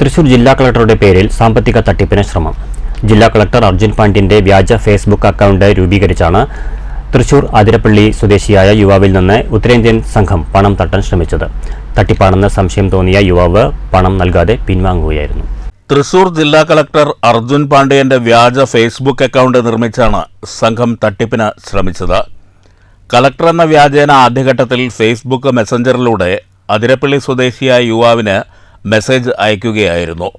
തൃശൂർ ജില്ലാ കളക്ടറുടെ പേരിൽ സാമ്പത്തിക തട്ടിപ്പിന് ശ്രമം. ജില്ലാ കളക്ടർ അർജുൻ പാണ്ഡ്യന്റെ വ്യാജ ഫേസ്ബുക്ക് അക്കൗണ്ട് രൂപീകരിച്ചാണ് തൃശൂർ അതിരപ്പള്ളി സ്വദേശിയായ യുവാവിൽ നിന്ന് ഉത്തരേന്ത്യൻ സംഘം പണം തട്ടാൻ ശ്രമിച്ചത്. തട്ടിപ്പാണെന്ന് സംശയം തോന്നിയ യുവാവ് പണം നൽകാതെ പിൻവാങ്ങുകയായിരുന്നു. തൃശൂർ ജില്ലാ കളക്ടർ അർജുൻ പാണ്ഡ്യന്റെ വ്യാജ ഫേസ്ബുക്ക് അക്കൗണ്ട് നിർമ്മിച്ചാണ് സംഘം തട്ടിപ്പിന് ശ്രമിച്ചത്. കളക്ടർ എന്ന വ്യാജേന ആദ്യഘട്ടത്തിൽ ഫേസ്ബുക്ക് മെസ്സഞ്ചറിലൂടെ അതിരപ്പള്ളി സ്വദേശിയായ യുവാവിന് മെസ്സേജ് അയക്കുകയായിരുന്നു.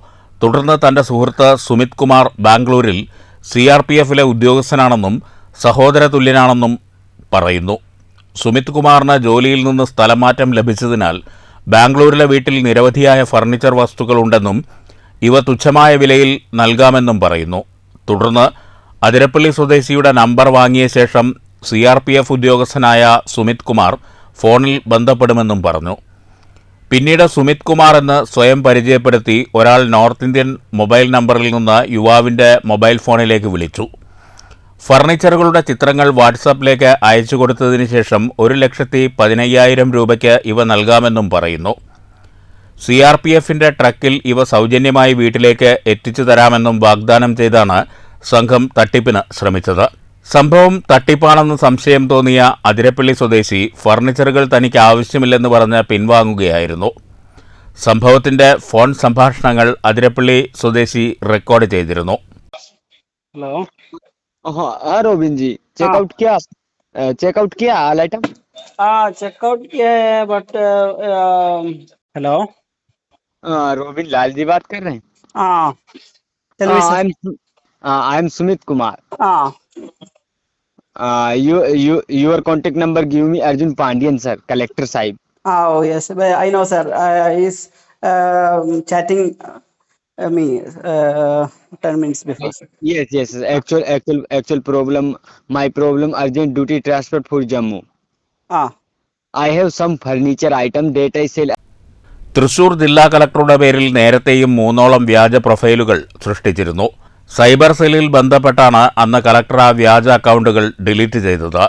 തുടർന്ന് തന്റെ സുഹൃത്ത് സുമിത് കുമാർ ബാംഗ്ലൂരിൽ സി ആർ പി എഫിലെ ഉദ്യോഗസ്ഥനാണെന്നും സഹോദര തുല്യനാണെന്നും പറയുന്നു. സുമിത് കുമാറിന് ജോലിയിൽ നിന്ന് സ്ഥലമാറ്റം ലഭിച്ചതിനാൽ ബാംഗ്ലൂരിലെ വീട്ടിൽ നിരവധിയായ ഫർണിച്ചർ വസ്തുക്കളുണ്ടെന്നും ഇവ തുച്ഛമായ വിലയിൽ നൽകാമെന്നും പറയുന്നു. തുടർന്ന് അതിരപ്പള്ളി സ്വദേശിയുടെ നമ്പർ വാങ്ങിയ ശേഷം സി ആർ പി എഫ് ഉദ്യോഗസ്ഥനായ സുമിത് കുമാർ ഫോണിൽ ബന്ധപ്പെടുമെന്നും പറഞ്ഞു. പിന്നീട് സുമിത് കുമാർ എന്ന് സ്വയം പരിചയപ്പെടുത്തി ഒരാൾ നോർത്ത് ഇന്ത്യൻ മൊബൈൽ നമ്പറിൽ നിന്ന് യുവാവിന്റെ മൊബൈൽ ഫോണിലേക്ക് വിളിച്ചു. ഫർണിച്ചറുകളുടെ ചിത്രങ്ങൾ വാട്സാപ്പിലേക്ക് അയച്ചു കൊടുത്തതിന് ശേഷം ഒരു ലക്ഷത്തി പതിനയ്യായിരം രൂപയ്ക്ക് ഇവ നൽകാമെന്നും പറയുന്നു. സി ആർ പി എഫിന്റെ ട്രക്കിൽ ഇവ സൗജന്യമായി വീട്ടിലേക്ക് എത്തിച്ചു തരാമെന്നും വാഗ്ദാനം ചെയ്താണ് സംഘം തട്ടിപ്പിന് ശ്രമിച്ചത്. സംഭവം തട്ടിപ്പാണെന്ന് സംശയം തോന്നിയ അതിരപ്പള്ളി സ്വദേശി ഫർണിച്ചറുകൾ തനിക്ക് ആവശ്യമില്ലെന്ന് പറഞ്ഞ് പിൻവാങ്ങുകയായിരുന്നു സംഭവത്തിന്റെ ഫോൺ സംഭാഷണങ്ങൾ അതിരപ്പള്ളി സ്വദേശി റെക്കോർഡ് ചെയ്തിരുന്നു हेलो हाँ हाँ रोबिन जी चेकआउट किया चेकआउट किया ऑल आइटम हाँ चेकआउट किया है but hello Robin Lal ji बात कर रहे हैं हाँ tell me I sir. Am I am Sumit Kumar हाँ Uh, you, you, your contact number give me Arjun Pandian, sir, collector sahib. Oh, yes. I know, sir. Uh, he's uh, chatting uh, me uh, 10 minutes before. Yes, yes. Actual, actual, actual problem. My problem Arjun duty transfer for Jammu. Ah. I have some furniture item that I sell. Thrissur ജില്ലാ കളക്ടറുടെ പേരിൽ നേരത്തെയും Moonolam Vyaja പ്രൊഫൈലുകൾ സൃഷ്ടിച്ചിരുന്നു cyber സെല്ലിൽ ബന്ധപ്പെട്ടാണ് അന്ന് collector ആ വ്യാജ അക്കൗണ്ടുകൾ ഡിലീറ്റ് ചെയ്തത്.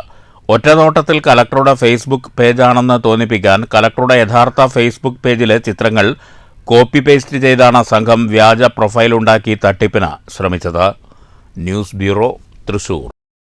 ഒറ്റനോട്ടത്തിൽ കലക്ടറുടെ ഫേസ്ബുക്ക് പേജാണെന്ന് തോന്നിപ്പിക്കാൻ കലക്ടറുടെ യഥാർത്ഥ ഫേസ്ബുക്ക് പേജിലെ ചിത്രങ്ങൾ കോപ്പി പേസ്റ്റ് ചെയ്താണ് സംഘം വ്യാജ പ്രൊഫൈൽ ഉണ്ടാക്കി തട്ടിപ്പിന് ശ്രമിച്ചത്. News bureau Thrissur.